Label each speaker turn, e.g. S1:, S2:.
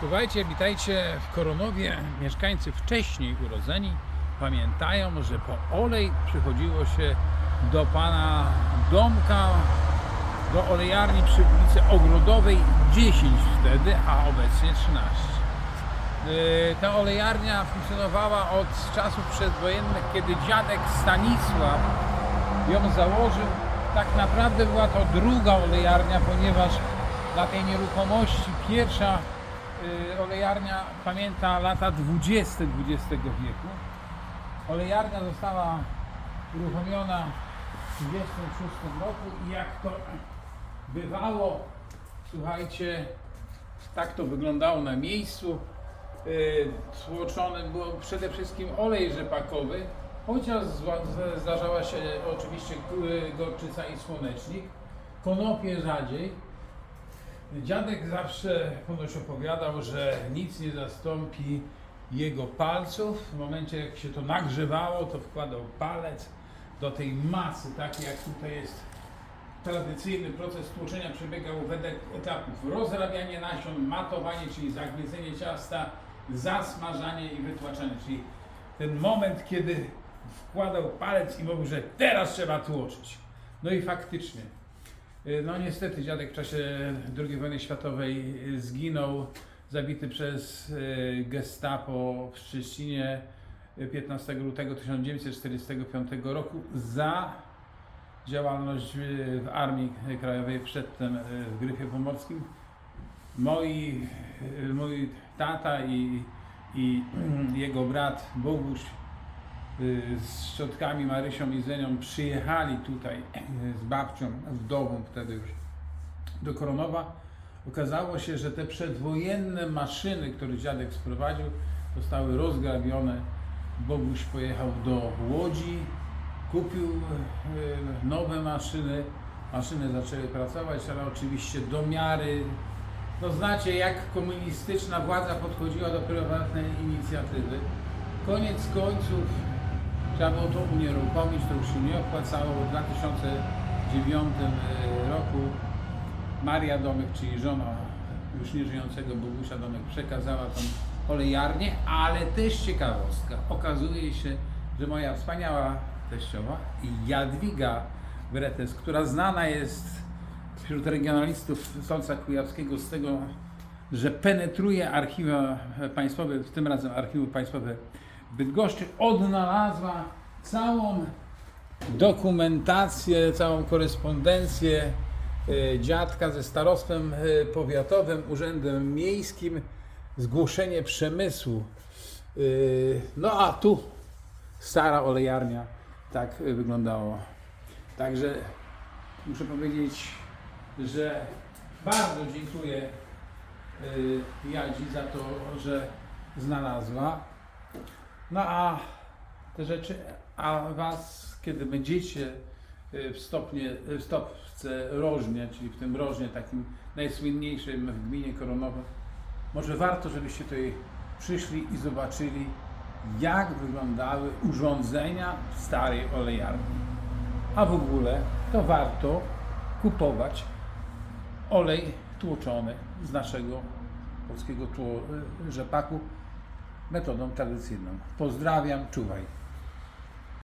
S1: Słuchajcie, witajcie w Koronowie. Mieszkańcy wcześniej urodzeni pamiętają, że po olej przychodziło się do pana Domka, do olejarni przy ulicy Ogrodowej 10 wtedy, a obecnie 13. Yy, Ta olejarnia funkcjonowała od czasów przedwojennych, kiedy dziadek Stanisław ją założył. Tak naprawdę była to druga olejarnia, ponieważ dla tej nieruchomości pierwsza olejarnia pamięta lata 20 XX wieku. Olejarnia została uruchomiona w 1936 roku i jak to bywało, słuchajcie, tak to wyglądało na miejscu. Yy, Tłoczony był przede wszystkim olej rzepakowy, chociaż zdarzała się oczywiście g- gorczyca i słonecznik. Konopie rzadziej. Dziadek zawsze ponoć opowiadał, że nic nie zastąpi jego palców. W momencie jak się to nagrzewało, to wkładał palec do tej masy, takiej jak tutaj jest tradycyjny proces tłoczenia przebiegał wedle etapów rozrabianie nasion, matowanie, czyli zagryzenie ciasta, zasmażanie i wytłaczanie, czyli ten moment, kiedy wkładał palec i mówił, że teraz trzeba tłoczyć. No i faktycznie. Y, No niestety dziadek w czasie II wojny światowej y, zginął, zabity przez y, gestapo w Szczecinie y, 15 lutego 1945 roku za działalność w Armii Krajowej, przedtem w Gryfie Pomorskim. Moi, mój tata i, i jego brat Boguś y, z szczotkami Marysią i Zenią przyjechali tutaj y, z babcią, wdową wtedy już do Koronowa. Okazało się, że te przedwojenne maszyny, które dziadek sprowadził, zostały rozgrabione. Boguś pojechał do Łodzi, kupił y, nowe maszyny. Maszyny zaczęły pracować, ale oczywiście do miary. No znacie, jak komunistyczna władza podchodziła do prywatnej inicjatywy. Koniec końców trzeba było to unieruchomić, to już się nie opłacało. W 2009 roku Maria Domek, czyli żona już nieżyjącego Bogusia Domek, przekazała tą olejarnię, ale też ciekawostka. Okazuje się, że moja wspaniała teściowa Jadwiga Bretes, która znana jest wśród regionalistów Solca Kujawskiego z tego, że penetruje archiwa państwowe, w tym razem archiwum państwowe Bydgoszczy, odnalazła całą dokumentację, całą korespondencję e, dziadka ze starostwem e, powiatowym, urzędem miejskim, zgłoszenie przemysłu. E, No a tu stara olejarnia tak wyglądało. Także muszę powiedzieć, że bardzo dziękuję Jadzi za to, że znalazła. No a te rzeczy, a Was, kiedy będziecie y, w, stopnie, w stopce Rożnie, czyli w tym Rożnie takim najsłynniejszym w gminie Koronowo, może warto, żebyście tutaj przyszli i zobaczyli, jak wyglądały urządzenia w starej olejarni. A w ogóle to warto kupować olej tłoczony z naszego polskiego tło, rzepaku metodą tradycyjną. Pozdrawiam, czuwaj.